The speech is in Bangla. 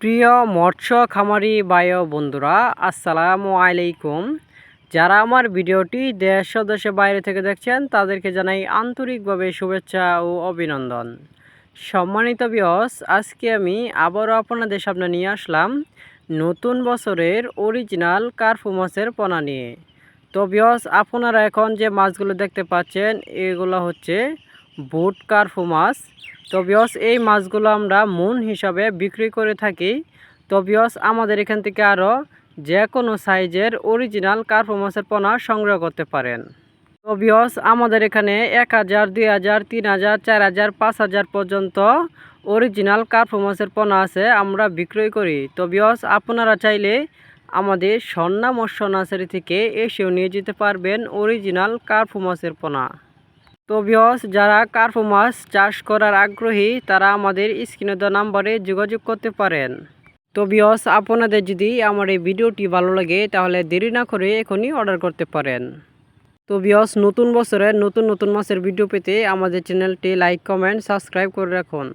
প্রিয় মৎস্য খামারি বায় বন্ধুরা, আসসালামু আলাইকুম। যারা আমার ভিডিওটি দেশ ও দেশের বাইরে থেকে দেখছেন, তাদেরকে জানাই আন্তরিকভাবে শুভেচ্ছা ও অভিনন্দন। সম্মানিত বিয়স আজকে আমি আবারও আপনাদের সামনে নিয়ে আসলাম নতুন বছরের অরিজিনাল কার্ফু মাছের পোনা নিয়ে। তো বিয়স আপনারা এখন যে মাছগুলো দেখতে পাচ্ছেন, এগুলো হচ্ছে বুট, কার্ফু মাছ। তো এই মাছগুলো আমরা মন হিসাবে বিক্রি করে থাকি। তো বিয়স আমাদের এখান থেকে আরও যে কোনো সাইজের অরিজিনাল কার্পো মাছের পোনা সংগ্রহ করতে পারেন। তো বিয়স আমাদের এখানে এক হাজার, দুই হাজার, তিন হাজার, চার হাজার, পাঁচ হাজার পর্যন্ত অরিজিনাল কার্পো মাছের পোনা আছে, আমরা বিক্রয় করি। তো আপনারা চাইলে আমাদের সন্না মৎস্য নার্সারি থেকে এসেও নিয়ে যেতে পারবেন অরিজিনাল কার্পো মাছের পোনা। তো ভিওস যারা কার্পো মাছ চাষ করার আগ্রহী, তারা আমাদের স্ক্রিনে দেওয়া নাম্বারে যোগাযোগ করতে পারেন। তো ভিওস আপনাদের যদি আমার এই ভিডিওটি ভালো লাগে, তাহলে দেরি না করে এখনই অর্ডার করতে পারেন। তো ভিওস নতুন বছরের নতুন নতুন মাছের ভিডিও পেতে আমাদের চ্যানেলটি লাইক কমেন্ট সাবস্ক্রাইব করে রাখুন।